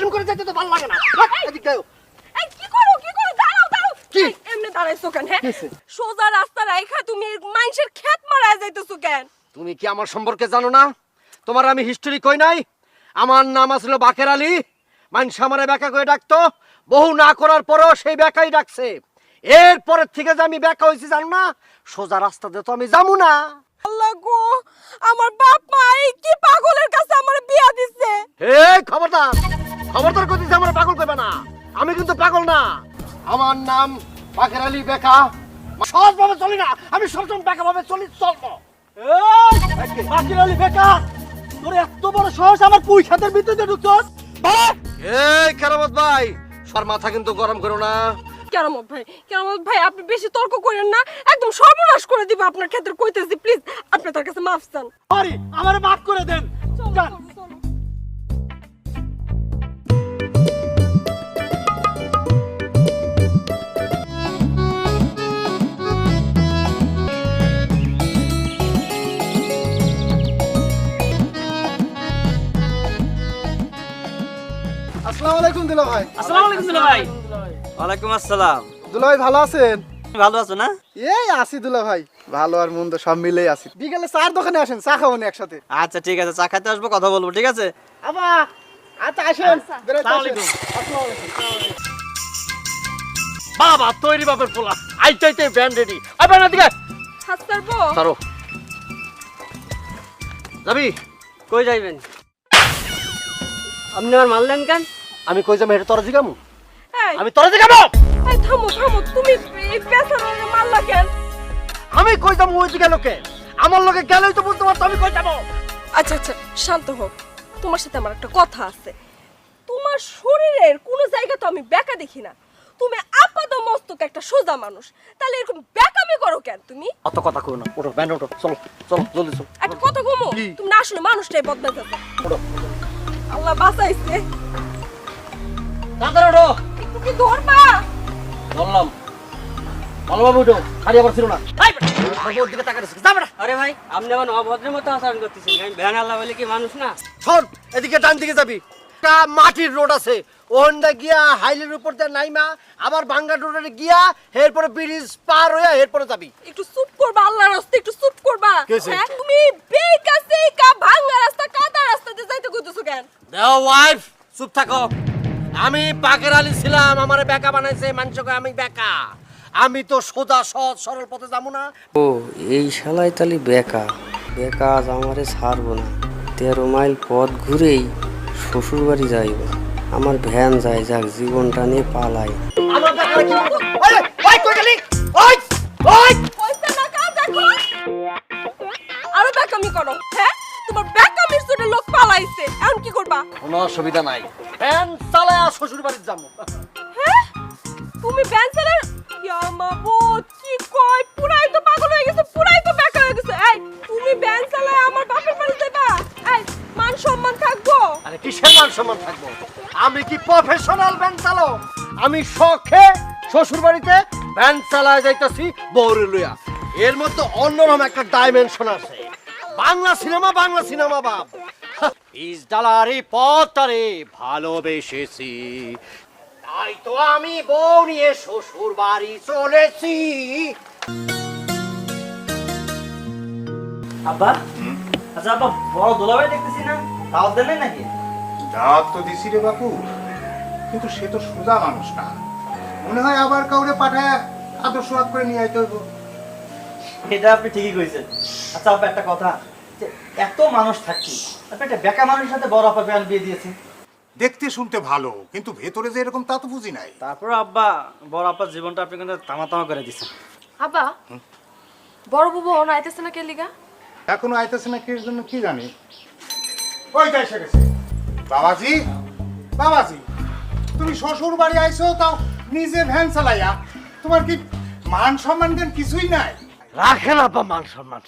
এরকম করে যেতে তো ভালো লাগে না। এদিক দাও। এই কি করো কি করো? দাঁড়াও দাঁড়াও। কি? এমনি দাঁড়াইছো কেন হ্যাঁ? সোজা রাস্তা রাইখা তুমি মানুষের ক্ষেত মারায় যাইতেছো কেন? তুমি কি আমার সম্পর্কে জানো না? তোমার আমি হিস্টোরি কই নাই? আমার নাম আসলো বাকের আলী। মানুষ আমারে বেকা করে ডাকতো। বহু না করার পরেও সেই বেকাই ডাকছে। এরপরের থেকে যে আমি বেকা হয়েছি জানো না? সোজা রাস্তা দিয়ে তো আমি যাব না। আল্লাহ গো আমার বাপ মা এই কি পাগলের কাছে আমার বিয়া দিছে? এই খবরদার! খবরদার করতেছে আমার পাগল করবে না। আমি কিন্তু পাগল না। আমার নাম বাকের আলী বেকা। সহজভাবে চলি না। আমি সবসময় বেকা ভাবে চলি চলবো। বাকির আলী বেকার তোর এত বড় সাহস আমার পুই খাতের ভিতরে ঢুকছস এই কেরামত ভাই সর মাথা কিন্তু গরম করো না। কেরামত ভাই কেরামত ভাই আপনি বেশি তর্ক করেন না। একদম সর্বনাশ করে দিব আপনার ক্ষেত্রে কইতেছি প্লিজ আপনি তার কাছে মাফ চান। সরি আমার মাফ করে দেন। দুলা ভাই আসসালামু আলাইকুম দুলা ভাই ওয়ালাইকুম আসসালাম। দুলা ভাই ভালো আছেন? ভালো আছো না? এই আসি দুলা ভাই। ভালো আর মন্দ সব মিলেই আছি। বিকেলে চার দোকানে আসেন চা খাব নি একসাথে। আচ্ছা ঠিক আছে চা খাইতে আসব কথা বলব ঠিক আছে? আবা আচ্ছা আসেন আলাইকুম। বাবা তৈরি বাপের পোলা। আইতে আইতে ব্যান্ড রেডি। আবার না দিকে হাত? সারো যাবি? কই যাইবেন? আপনি আমার মারলেন কেন? আমি কই যাম এটা তোরা জিগামু? আমি তোরা জিগামু? এই থামো থামো তুমি এই পেছনে মারলা কেন? আমি কই যাম ওই দিকে লোকে? আমার লোকে গেলেই তো বুঝতে পারতো আমি কই যাব। আচ্ছা আচ্ছা শান্ত হোক তোমার সাথে আমার একটা কথা আছে। তোমার শরীরের কোনো জায়গা তো আমি বেকা দেখি না। তুমি আপাত মস্তক একটা সোজা মানুষ। তাহলে এরকম বেকামি করো কেন তুমি? অত কথা কই না ওঠো ব্যান্ড ওঠো চলো চলো জলদি চলো। একটা কথা কমো তুমি না আসলে মানুষটাই যাচ্ছে আল্লাহ বাঁচাইছে। তাড়াতাড়ি ওঠো। একটু কি ধরবা? বললাম। ভালো উঠো খালি আবার ছিল না। এই বেটা, বাবু ওর দিকে তাকাতে যাবে না আরে ভাই আপনি আমার অভদ্রের মতো আচরণ করতেছেন। আমি ভ্যান আল্লাহ বলে কি মানুষ না? শোন এদিকে ডান দিকে যাবি। একটা মাটির রোড আছে। ওখানটা গিয়া হাইলের উপর দিয়ে নাইমা আবার ভাঙ্গা রোডে গিয়া এরপরে ব্রিজ পার হইয়া এরপরে যাবি। একটু চুপ করবা আল্লাহর রাস্তা একটু চুপ করবা। কি? হ্যাঁ তুমি বেকা সেকা ভাঙা রাস্তা কাদা রাস্তাতে যাইতে কইতেছো কেন? দেও ওয়াইফ চুপ থাকো। আমি পাকের আলী ছিলাম আমার বেকা বানাইছে মানুষকে আমি বেকা। আমি তো সোজা সহজ সরল পথে যাব না। ও এই শালাই তালি বেকা। বেকা আজ আমারে ছাড়বো না। তেরো মাইল পথ ঘুরেই শ্বশুর বাড়ি যাইব। আমার ভ্যান যায় যাক জীবনটা নিয়ে পালাই। আমার বেকা কি ওই ওই কই গেলি? ওই ওই! পয়সা না কাজ দেখো। আরও বেকামি করো হ্যাঁ? তোমার লোক পালাইছে। এখন কি করবা? কোনো অসুবিধা নাই। ফ্যান চালায়া শ্বশুর যাব। হ্যাঁ? তুমি কি কয়? পুরাই তো পাগল হয়ে গেছে পুরাই তো হয়ে গেছে। এই তুমি ব্যান্সালায় আমার বাপের বাড়ি যাবা? এই মান সম্মান থাকব? আরে কিসের মান সম্মান থাকব? আমি কি প্রফেশনাল ভ্যান চালক? আমি শখে শ্বশুর বাড়িতে ভ্যান চালায় যাইতাছি বউরে লইয়া। এর মধ্যে অন্যরকম একটা ডাইমেনশন আছে। বাংলা সিনেমা বাংলা সিনেমা বাপ। বিশ ডালারি পথটারে ভালোবেসেছি। তাই তো আমি বউ নিয়ে শ্বশুর বাড়ি চলেছি। আব্বা? আচ্ছা আব্বা বড় দোলাভাই দেখতেছি না? দাওয়াত দেন নাকি? দাওয়াত তো দিছি রে বাপু। কিন্তু সে তো সোজা মানুষ না। মনে হয় আবার কাউরে পাঠায় আদর্শ করে নিয়ে আইতে হইব। এটা আপনি ঠিকই কইছেন। আচ্ছা আপা একটা কথা। এত মানুষ থাকছি আপনি একটা বেকা মানুষের সাথে বড় আপা বিয়ান বিয়ে দিয়েছেন দেখতে শুনতে ভালো কিন্তু ভেতরে যে এরকম তা তো বুঝি নাই। তারপর আব্বা বড় আব্বার জীবনটা আপনি কিন্তু তামা তামা করে দিচ্ছেন আব্বা বড় বাবু অন আইতেছে না কে লিগা? এখনও আইতেছে না কি জন্য কি জানি। ওই তো এসে গেছে। বাবাজি বাবাজি তুমি শ্বশুর বাড়ি আইছো তাও নিজে ভ্যান চালাইয়া। তোমার কি মান সম্মান জ্ঞান কিছুই নাই? রাখেন আপা মান সম্মান।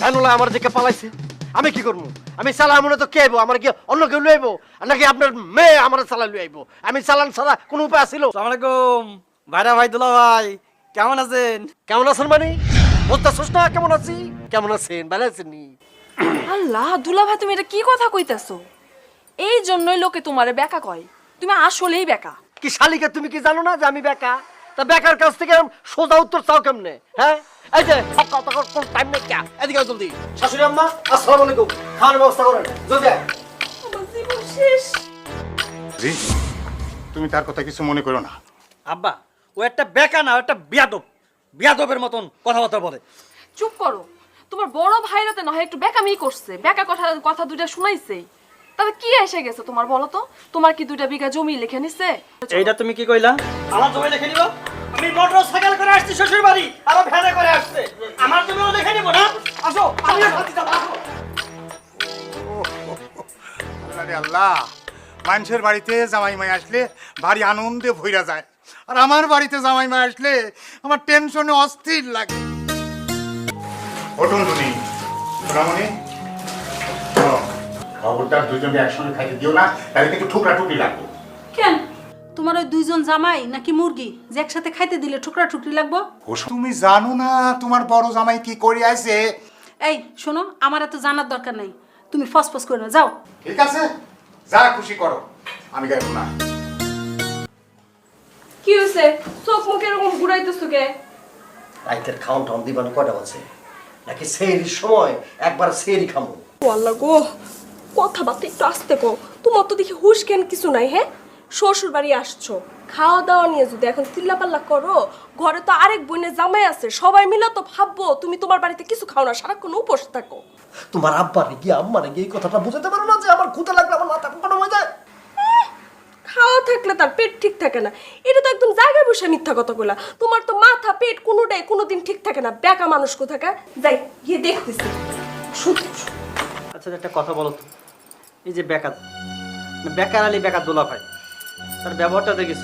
ভ্যানুলা আমার দিকে পালাইছে। আমি কি করব? আমি চালা মনে তো কে আইবো? আমার কি অন্য কেউ লুই আইবো নাকি আপনার মেয়ে আমার চালা লুই আইবো? আমি চালান ছাড়া কোনো উপায় আছিল আলাইকুম। ভাইরা ভাই দুলা ভাই কেমন আছেন? কেমন আছেন মানে? বলতেছিস না কেমন আছি? কেমন আছেন? ভালো আছেন নি? আল্লাহ দুলা ভাই তুমি এটা কি কথা কইতাছো? এই জন্যই লোকে তোমারে বেকা কয়। তুমি আসলেই বেকা। কি শালিকা তুমি কি জানো না যে আমি বেকা? তা বেকার কাছ থেকে সোজা উত্তর চাও কেমনে? হ্যাঁ? এই যে সকাল কোন টাইম নেই কে? এদিকে জলদি। শাশুড়ি আম্মা আসসালামু আলাইকুম। খাওয়ার ব্যবস্থা করেন। জলদি আয়। আমার জীবন শেষ। জি, তুমি তার কথা কিছু মনে করো না। আব্বা ও একটা বেকা না ও একটা বিয়াদব। বিয়াদবের মতন কথাবার্তা বলে। চুপ করো। তোমার বড় ভাইরাতে নয় একটু বেকামি করছে। বেকা কথা কথা দুইটা শুনাইছেই। তাহলে কি এসে গেছে তোমার বলো তো? তোমার কি দুইটা বিঘা জমি লিখে নিছে? এইটা তুমি কি কইলা? আমার জমি লিখে নিব? আমি মোটর সাইকেল করে আসছি শ্বশুর বাড়ি আরও ভ্যানে করে আসছে আমার নিব না? আসো আমি সাথে যাব আল্লাহ মানুষের বাড়িতে জামাই মাই আসলে ভারী আনন্দে ভইরা যায়। আর আমার বাড়িতে জামাই মাই আসলে আমার টেনশনে অস্থির লাগে। ওঠুন তুমি সোনামণি খবরদার দুজনকে একসঙ্গে খাইতে দিও না তাহলে কিন্তু ঠুকরা টুকরি লাগবে। কেন? তোমার ওই দুইজন জামাই নাকি মুরগি যে একসাথে খাইতে দিলে ঠুকরা ঠুকরি লাগবো? তুমি জানো না তোমার বড় জামাই কি করে আছে এই শোনো আমার এত জানার দরকার নাই। তুমি ফসফস করে না যাও। ঠিক আছে? যা খুশি করো। আমি গাইব না। কি হয়েছে চোখ মুখ এরকম ঘুরাইতেছো কে? রাইতের খাওন টাউন দিবানো কয়টা আছে নাকি সেহরির সময় একবার সেহরি খামো? আল্লাহ গো কথাবার্তা একটু আসতে কো তোমার তো দেখি হুশ জ্ঞান কিছু নাই হ্যাঁ? শ্বশুর বাড়ি আসছো। খাওয়া দাওয়া নিয়ে যদি এখন চিল্লাপাল্লা করো ঘরে তো আরেক বোনের জামাই আছে সবাই মিলে তো ভাববো তুমি তোমার বাড়িতে কিছু খাও না সারাক্ষণ উপোস থাকো। তোমার আব্বারে গিয়ে আম্মারে গিয়ে এই কথাটা বুঝাতে পারো না যে আমার ক্ষুদা লাগলে আমার মাথা গরম হয়ে যায়? খাওয়া থাকলে তার পেট ঠিক থাকে না। এটা তো একদম জায়গায় বসে মিথ্যা কথা বলা। তোমার তো মাথা পেট কোনোটাই কোনোদিন ঠিক থাকে না। বেকা মানুষ কোথাকার? যাই গিয়ে দেখতেছি। আচ্ছা একটা কথা বলো তো। এই যে বেকার বেকার আলী বেকার দোলা ভাই। তার ব্যবহারটা দেখেছ?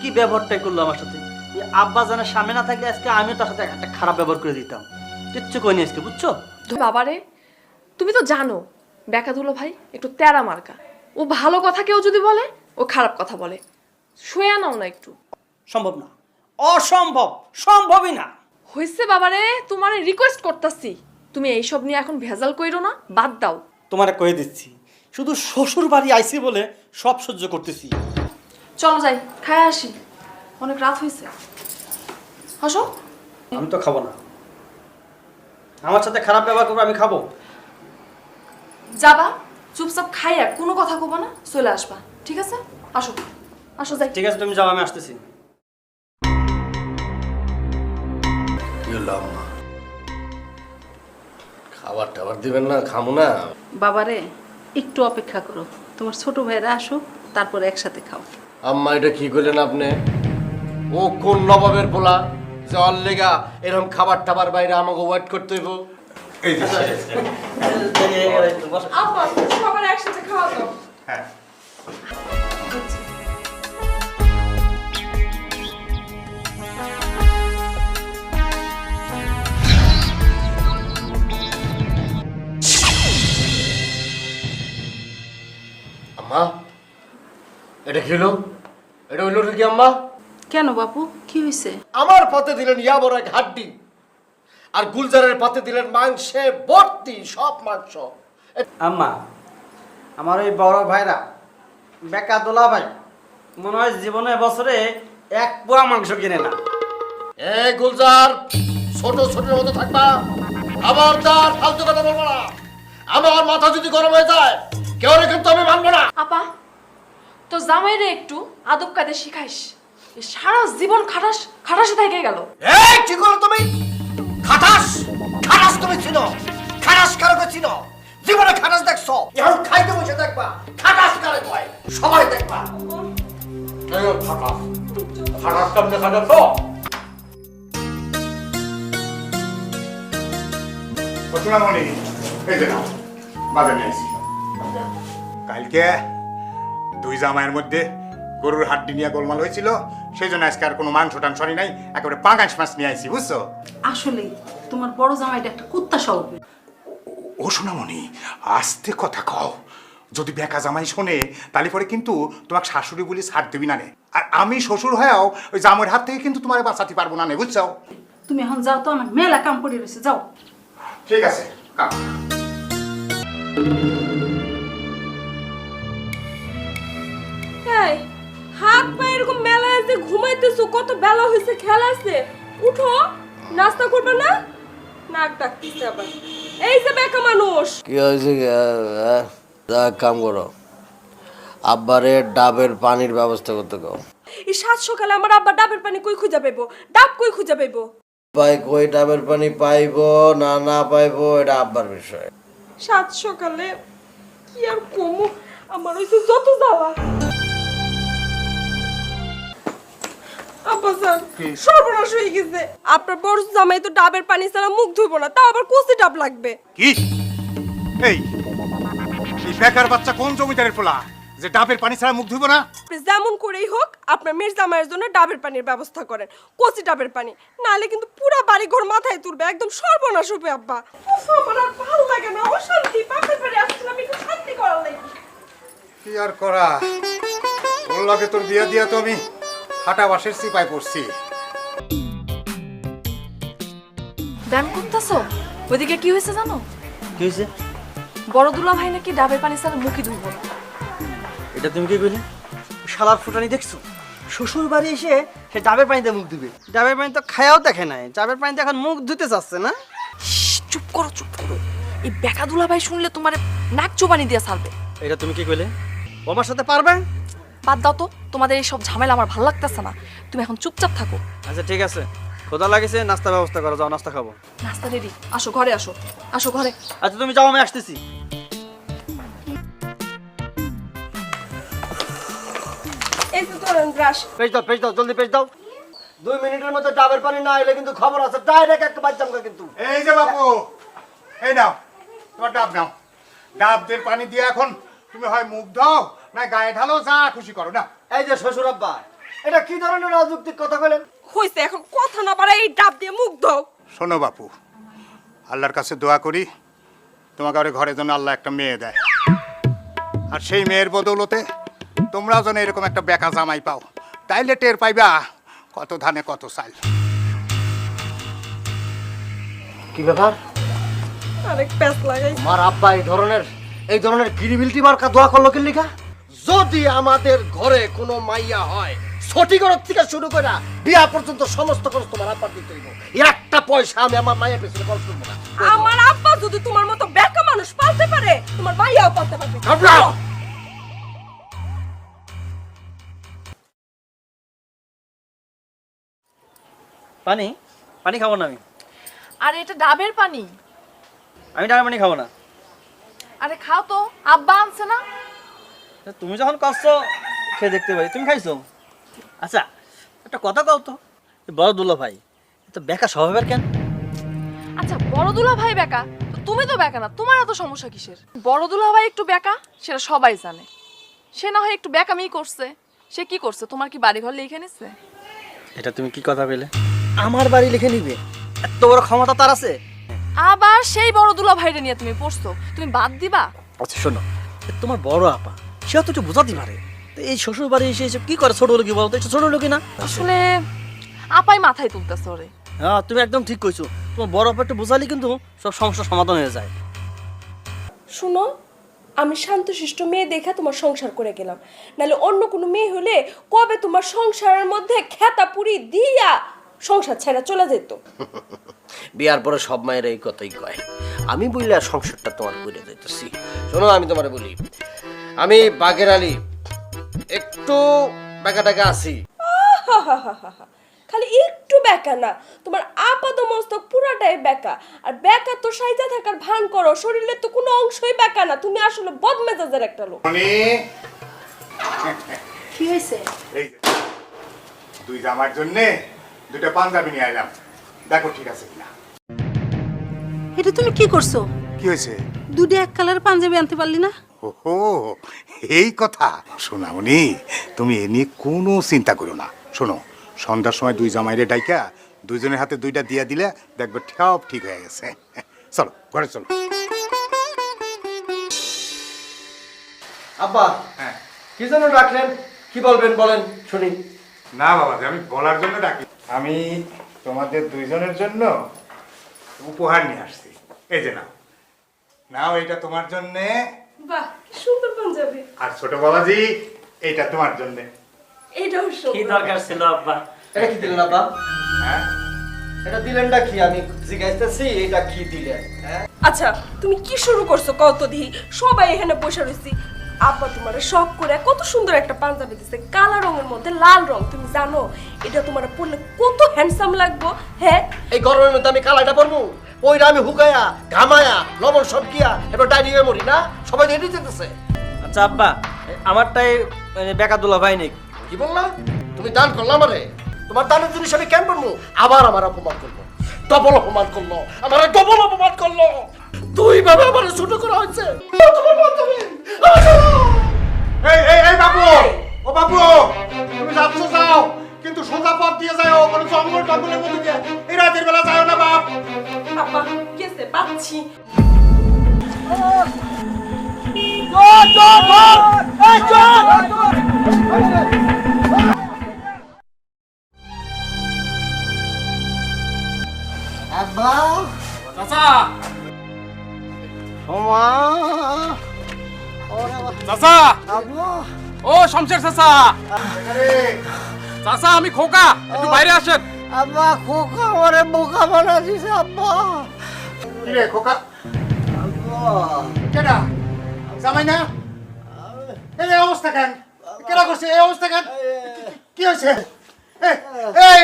কি ব্যবহারটাই করল আমার সাথে? এই আব্বা জানের সামনে না থাকলে আজকে আমিও তার সাথে একটা খারাপ ব্যবহার করে দিতাম। কিচ্ছু করিনি আজকে বুঝছ? বাবারে তুমি তো জানো বেকা দুলো ভাই একটু তেরা মার্কা। ও ভালো কথা কেউ যদি বলে ও খারাপ কথা বলে। শুয়ে নাও না একটু। সম্ভব না। অসম্ভব সম্ভবই না। হয়েছে বাবারে তোমার রিকোয়েস্ট করতেছি। তুমি এইসব নিয়ে এখন ভেজাল কইরো না বাদ দাও। তোমারে কয়ে দিচ্ছি শুধু শ্বশুর বাড়ি আইসি বলে সব সহ্য করতেছি। চলো যাই খায় আসি। অনেক রাত হয়েছে। হাসো আমি তো খাব না। আমার সাথে খারাপ ব্যবহার করব আমি খাব। যাবা চুপচাপ খাইয়া কোনো কথা কবা না চলে আসবা ঠিক আছে? আসো আসো যাই। ঠিক আছে তুমি যাও আমি আসতেছি। খাবার টাবার দিবেন না খামো না। বাবারে একটু অপেক্ষা করো। তোমার ছোট ভাইরা আসুক তারপর একসাথে খাও। আম্মা এটা কি করলেন আপনি? ও কোন নবাবের পোলা? জল লেগা এরকম খাবার টাবার বাইরে আমাকে ওয়েট করতে হইব। এই যে আব্বা সবার একসাথে খাওয়া দাও। হ্যাঁ। আম্মা এটা হলো? এটা হইল কি আম্মা। কেন বাপু? কি হয়েছে আমার পাতে দিলেন ইয়াবর এক হাড্ডি আর গুলজারের পাতে দিলেন মাংসে ভর্তি সব মাংস। আম্মা আমার ওই বড় ভাইরা বেকা দোলা ভাই মনে হয় জীবনে বছরে এক পোয়া মাংস কিনে না। এ গুলজার ছোট ছোটের মতো থাকবা। আবার তার ফালতু কথা বলব না। আমার মাথা যদি গরম হয়ে যায় কেউ কিন্তু আমি মানবো না। আপা তো জামাইরে একটু আদব কায়দা শিখাইস। এ সারা জীবন খাটাস খাটাসে থেকে গেল। এই কি করো তুমি? খাটাস খাটাস তুমি চিনো। খাটাস কারকে চিনো? জীবনে খাটাস দেখছ? এখন খাইতে বসে দেখবা। খাটাস কারে কয়? সবাই দেখবা। এই খাটাস। খাটাস কেমনে খাটাস সোনামণি এই যে নাও বাজার কালকে দুই জামাইয়ের মধ্যে গরুর হাড্ডি নিয়ে গোলমাল হয়েছিল সেই জন্য আজকে আর কোনো মাংস টাংস নাই একেবারে পাঙ্গাস মাছ নিয়ে আসি বুঝছ? আসলে তোমার বড় জামাইটা একটা কুত্তা স্বভাবের। ও সোনামণি আস্তে কথা কও। যদি বেকা জামাই শোনে তাহলে পরে কিন্তু তোমাকে শাশুড়ি বলি ছাড় দেবি না নে। আর আমি শ্বশুর হয়েও ওই জামের হাত থেকে কিন্তু তোমার বাঁচাতে পারব না নে বুঝছ? তুমি এখন যাও তো আমার মেলা কাম করে রয়েছে যাও। ঠিক আছে কাম। কত বেলা হয়েছে খেলা আছে। উঠো নাস্তা করবে না? নাক ডাকতেছে আবার। এই যে বেকা মানুষ। কি হয়েছে এক কাম করো। আব্বারে ডাবের পানির ব্যবস্থা করতে কও। এই সাত সকালে আমার আব্বা ডাবের পানি কই খুঁজে পাইবো? ডাব কই খুঁজে পাইবো? ভাই কই ডাবের পানি পাইবো না না পাইবো এটা আব্বার বিষয়। সাত সকালে কি আর কমু? আমার হইছে যত যাওয়া আব্বা সর্বনাশ হয়ে গেছে। আপনার বড় জামাই তো ডাবের পানি ছাড়া মুখ ধুইবো না তাও আবার কষি ডাব লাগবে। কি? এই এই বেকার বাচ্চা কোন জমিদারের পোলা? যে ডাবের পানি ছাড়া মুখ ধুইব না? আপনি যেমন করেই হোক আপনার মেয়ের জামাইয়ের জন্য ডাবের পানির ব্যবস্থা করেন কচি ডাবের পানি। নাহলে কিন্তু পুরো বাড়ি ঘর মাথায় তুলবে একদম সর্বনাশ হবে আব্বা। উফ, আমার আর ভালো লাগে না অশান্তি বাপের বাড়ি আসছিলাম একটু শান্তি করার লাগে। কি আর করা? ওর লাগে তোর বিয়া দিয়া তো আমি হাটা বাসের সিপাই পড়ছি। ব্যায়াম করতেছো? ওইদিকে কি হয়েছে জানো? কি হয়েছে? বড় দুলা ভাই নাকি ডাবের পানি ছাড়া মুখই ধুইব না। এটা তুমি কি কইলে? শালার ফুটানি দেখছ? শ্বশুর বাড়ি এসে সে ডাবের পানিতে মুখ ধুবে ডাবের পানি তো খায়াও দেখে নাই। ডাবের পানিতে এখন মুখ ধুতে চাচ্ছে না? চুপ করো চুপ করো। এই বেকা দুলা ভাই শুনলে তোমার নাক চোবানি দিয়ে ছাড়বে। এটা তুমি কি কইলে? ও আমার সাথে পারবে? বাদ দাও তো তোমাদের এই সব ঝামেলা আমার ভালো লাগতেছে না। তুমি এখন চুপচাপ থাকো। আচ্ছা ঠিক আছে। খোদা লাগেছে নাস্তা ব্যবস্থা করো যাও নাস্তা খাব। নাস্তা রেডি। আসো ঘরে আসো। আসো ঘরে। আচ্ছা তুমি যাও আমি আসতেছি। এই ধরেন ব্রাশ পেজ দাও পেজ দাও জলদি পেজ দাও। দুই মিনিটের মধ্যে ডাবের পানি না এলে কিন্তু খবর আছে ডাইরেক্ট একটা বাচ্চাম কিন্তু। এই যে বাপু এই নাও তোমার ডাব নাও। ডাবদের পানি দিয়ে এখন তুমি হয় মুখ দাও না গায়ে ঢালো যা খুশি করো না এই যে শ্বশুর আব্বা এটা কি ধরনের অযৌক্তিক কথা বলেন? হইছে এখন কথা না পারে এই ডাব দিয়ে মুখ দাও শোনো বাপু আল্লাহর কাছে দোয়া করি তোমাকে আরে ঘরে যেন আল্লাহ একটা মেয়ে দেয়। আর সেই মেয়ের বদৌলতে তোমরাও যেন এরকম একটা বেকা জামাই পাও। তাইলে টের পাইবা কত ধানে কত চাল। কি ব্যাপার? আরেক প্যাস লাগাই। আমার আব্বা এই ধরনের এই ধরনের গিরিবিলটি মার্কা দোয়া করল কি লিখা যদি আমাদের ঘরে কোনো মাইয়া হয় সঠিক থেকে শুরু করে বিয়া পর্যন্ত সমস্ত খরচ তোমার আব্বার দিতে হইব। একটা পয়সা আমি আমার মায়ের পেছনে খরচ করব না। আমার আব্বা যদি তোমার মতো বেকা মানুষ পালতে পারে তোমার মাইয়াও পালতে পারবে। পানি? পানি খাব না আমি। আরে এটা ডাবের পানি। আমি ডাবের পানি খাব না। আরে খাও তো। আব্বা আনছে না? তুমি যখন করছ খেয়ে দেখতে পারি তুমি খাইছো? আচ্ছা একটা কথা কও তো। বড় দুলা ভাই তো বেকা স্বভাবের কেন? আচ্ছা বড় দুলা ভাই বেকা? তুমি তো বেকা না তোমার এত সমস্যা কিসের? বড় দুলা ভাই একটু বেকা সেটা সবাই জানে। সে না হয় একটু বেকামি করছে। সে কি করছে? তোমার কি বাড়ি ঘর লিখে নিচ্ছে এটা তুমি কি কথা পেলে আমার বাড়ি লিখে নিবে? এত বড় ক্ষমতা তার আছে? আবার সেই বড় দুলা ভাইরে নিয়ে তুমি পড়ছো। তুমি বাদ দিবা? আচ্ছা শোনো তোমার বড় আপা সে তো একটু বোঝাতে পারে। এই শ্বশুর বাড়ি এসে এসে কি করে? ছোট লোকি বলতো? ছোট লোকি না আসলে আপাই মাথায় তুলতেছে ওরে। হ্যাঁ তুমি একদম ঠিক কইছো। তোমার বড় আপা একটু বোঝালে কিন্তু সব সমস্যার সমাধান হয়ে যায়। শুনো আমি শান্তশিষ্ট মেয়ে দেখে তোমার সংসার করে গেলাম। নাহলে অন্য কোনো মেয়ে হলে কবে তোমার সংসারের মধ্যে খেতা পুরি দিয়া সংসার ছেড়ে চলে যেত? বিয়ার পরে সব মায়ের এই কথাই কয়। আমি বললে সংসারটা তোমার করে দিতেছি। শোনো আমি তোমার বলি আমি বাগের আলী। একটু বেকা টাকা আছি খালি একটু বেকা না তোমার আপাত মস্তক পুরাটাই বেকা। আর বেকা তো সাইজা থাকার ভান করো শরীরের তো কোনো অংশই বেকা না। তুমি আসলে বদমেজাজের একটা লোক। মনি? কি হয়েছে? এই যে, দুই জামার জন্য দুইটা পাঞ্জাবি নিয়ে এলাম দেখো ঠিক আছে কিনা। এটা তুমি কি করছ? কি হয়েছে? দুটো এক কালার পাঞ্জাবি আনতে পারলি না? ওহো এই কথা। শোনামনি তুমি এ নিয়ে কোনো চিন্তা করো না। শোনো সন্ধ্যার সময় দুই জামাইরে ডাইকা দুইজনের হাতে দুইটা দিয়া দিলে দেখবে সব ঠিক হয়ে গেছে। চলো ঘরে চলো। আব্বা হ্যাঁ। কি জন্য ডাকলেন? কি বলবেন বলেন শুনি। না বাবা আমি বলার জন্য ডাকি। আমি তোমাদের দুইজনের জন্য উপহার নিয়ে আসছি। এই যে নাও। নাও এটা তোমার জন্যে। বাহ কি সুন্দর পাঞ্জাবি। আর ছোট বাবাজি এইটা তোমার জন্যে। এইটাও কি দরকার ছিল আব্বা? এটা কি দিলেন আব্বা? হ্যাঁ? এটা দিলেনটা কি? আমি জিজ্ঞাসতেছি এটা কি দিলেন? হ্যাঁ? আচ্ছা তুমি কি শুরু করছ? কত দিহি সবাই এখানে বসে রয়েছি। আব্বা তোমার শখ করে কত সুন্দর একটা পাঞ্জাবি দিছে। কালা রঙের মধ্যে লাল রং তুমি জানো? এটা তোমার পরলে কত হ্যান্ডসাম লাগবো হ্যাঁ? এই গরমের মধ্যে আমি কালাইটা পরবো। ওইটা আমি হুকায়া ঘামায়া লবণ সব গিয়া এবার ডাইনিয়ে মরি না? সবাই রেডি যেতেছে। আচ্ছা আব্বা আমারটাই মানে বেকার দুলা ভাই নেই কি বললা? তুমি দান করলা আমারে? তোমার দানের জিনিস আমি কেন করব আবার আমার অপমান করল। ডবল অপমান করল। আমার ডবল অপমান করল। দুই ভাবে আমার ছোট করা হয়েছে। এই এই এই বাবু! ও বাবু! তুমি যাচ্ছ যাও! কিন্তু সোজা পথ দিয়ে যাও কোনো জঙ্গল টঙ্গলের মধ্যে দিয়ে এই রাতের বেলা যাও না বাপ। আব্বা গেছে পাচ্ছি। চাচা। ও শমশের চাচা। চাচা আমি খোকা। একটু বাইরে আসেন। আব্বা খোকা আমারে বোকা বানা দিছে আব্বা কি রে খোকা কেডা? জামাই না? এই অবস্থা কেন? কেডা করছে? এই অবস্থা কেন? কি- হয়েছে? এই এই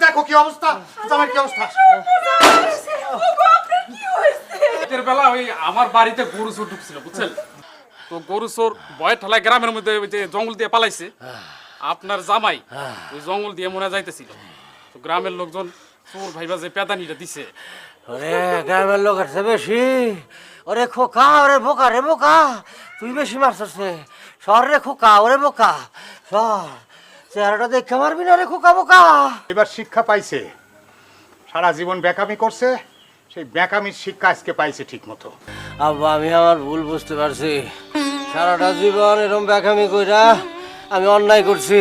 দেখো কি অবস্থা। জামাই কি অবস্থা? রাতের বেলা ওই আমার বাড়িতে গরু চোর ঢুকছিল বুঝছেন? তো গরু চোর বয় ঠেলায় গ্রামের মধ্যে ওই যে জঙ্গল দিয়ে পালাইছে। আপনার জামাই ওই জঙ্গল দিয়ে মনে যাইতেছিল। তো গ্রামের লোকজন চোর ভাইবা যে পেদানিটা দিছে। ওরে গ্রামের লোক আছে বেশি। ওরে খোকা ওরে বোকা রে বোকা। তুই বেশি মারছিস রে। সর রে খোকা ওরে বোকা। সর। চেহারাটা দেখে মারবি না রে খোকা বোকা। এবার শিক্ষা পাইছে। সারা জীবন বেকামি করছে। সেই বেকামির শিক্ষা আজকে পাইছে ঠিক মতো আব্বা আমি আমার ভুল বুঝতে পারছি। সারাটা জীবন এরকম ব্যাখামি কইরা আমি অন্যায় করছি।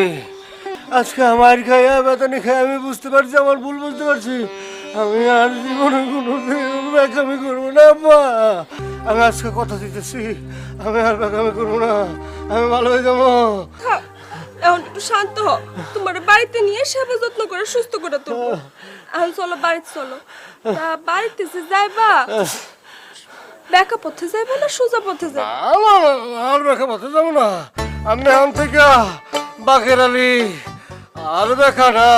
আজকে আমার খাইয়া বেতনি খাই আমি বুঝতে পারছি আমার ভুল বুঝতে পারছি। আমি আর জীবনে কোনো ব্যাখামি করব না আব্বা। আমি আজকে কথা দিতেছি আমি আর ব্যাখামি করব না আমি ভালো হয়ে যাব। এখন একটু শান্ত হ তোমার বাড়িতে নিয়ে সেবা যত্ন করে সুস্থ করে তুলবো। এখন চলো বাড়িতে চলো। বাড়িতে যে যাইবা বেকা পথে যাইবা না সোজা পথে যাইবা? আমার আর ব্যাখা পথে যাব না। আমি আম থেকে বাঘের আলী আর দেখা না।